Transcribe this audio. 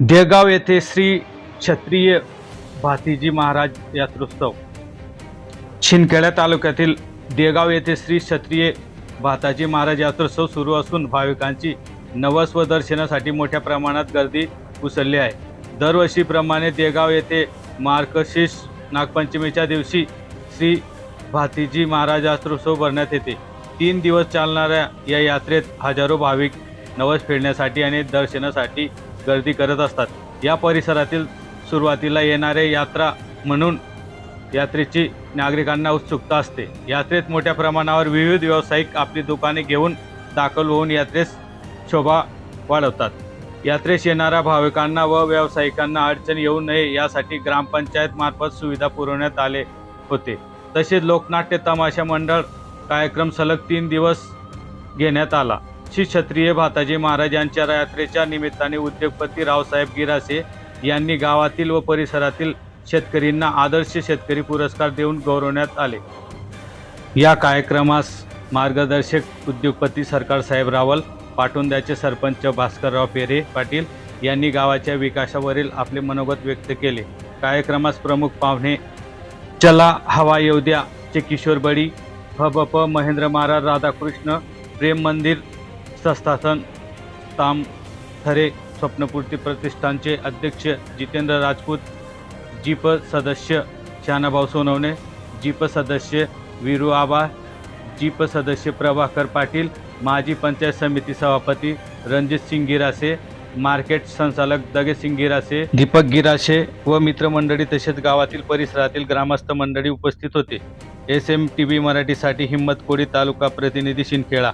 देगाव येथे श्री क्षत्रिय भातीजी महाराज यात्रोत्सव. शिंदखेडा तालुक्यातील देगाव येथे श्री क्षत्रिय भाताजी महाराज यात्रोत्सव सुरू असून भाविकांची नवस व दर्शनासाठी मोठ्या प्रमाणात गर्दी उसळली आहे. दरवर्षीप्रमाणे देगाव येथे मार्गशीर्ष नागपंचमीच्या दिवशी श्री भातीजी महाराज यात्रोत्सव भरण्यात येते. तीन दिवस चालणाऱ्या या यात्रेत हजारो भाविक नवस फेडण्यासाठी आणि दर्शनासाठी गर्दी करत असतात. या परिसरातील सुरुवातीला येणारे यात्रा म्हणून यात्रेची नागरिकांना उत्सुकता असते. यात्रेत मोठ्या प्रमाणावर विविध व्यावसायिक आपली दुकाने घेऊन दाखल होऊन यात्रेस शोभा वाढवतात. यात्रेस येणाऱ्या भाविकांना व व्यावसायिकांना अडचण येऊ नये यासाठी ग्रामपंचायत मार्फत सुविधा पुरवण्यात आले होते. तसेच लोकनाट्य तमाशा मंडळ कार्यक्रम सलग तीन दिवस घेण्यात आला. श्री क्षत्रिय भाताजी महाराज यांच्या यात्रेच्या निमित्ताने उद्योगपती रावसाहेब गिरासे यांनी गावातील व परिसरातील शेतकरींना आदर्श शेतकरी पुरस्कार देऊन गौरवण्यात आले. या कार्यक्रमास मार्गदर्शक उद्योगपती सरकार साहेब रावल पाटोंद्याचे सरपंच भास्करराव पेरे पाटील यांनी गावाच्या विकासावरील आपले मनोगत व्यक्त केले. कार्यक्रमास प्रमुख पाहुणे चला हवा येऊ चे किशोर बडी प महेंद्र महाराज राधाकृष्ण प्रेम मंदिर संस्थान ताम थरे स्वप्नपूर्ती प्रतिष्ठानचे अध्यक्ष जितेंद्र राजपूत जीप सदस्य शानाभाऊ सोनवणे जीप सदस्य वीरू आबा जीप सदस्य प्रभाकर पाटील माजी पंचायत समिती सभापती रणजित सिंग गिरासे मार्केट संचालक दगेसिंग गिरासे दीपक गिरासे व मित्रमंडळी तसेच गावातील परिसरातील ग्रामस्थ मंडळी उपस्थित होते. एस एम टी व्ही मराठीसाठी हिंमत कोडी तालुका प्रतिनिधी शिंदखेडा.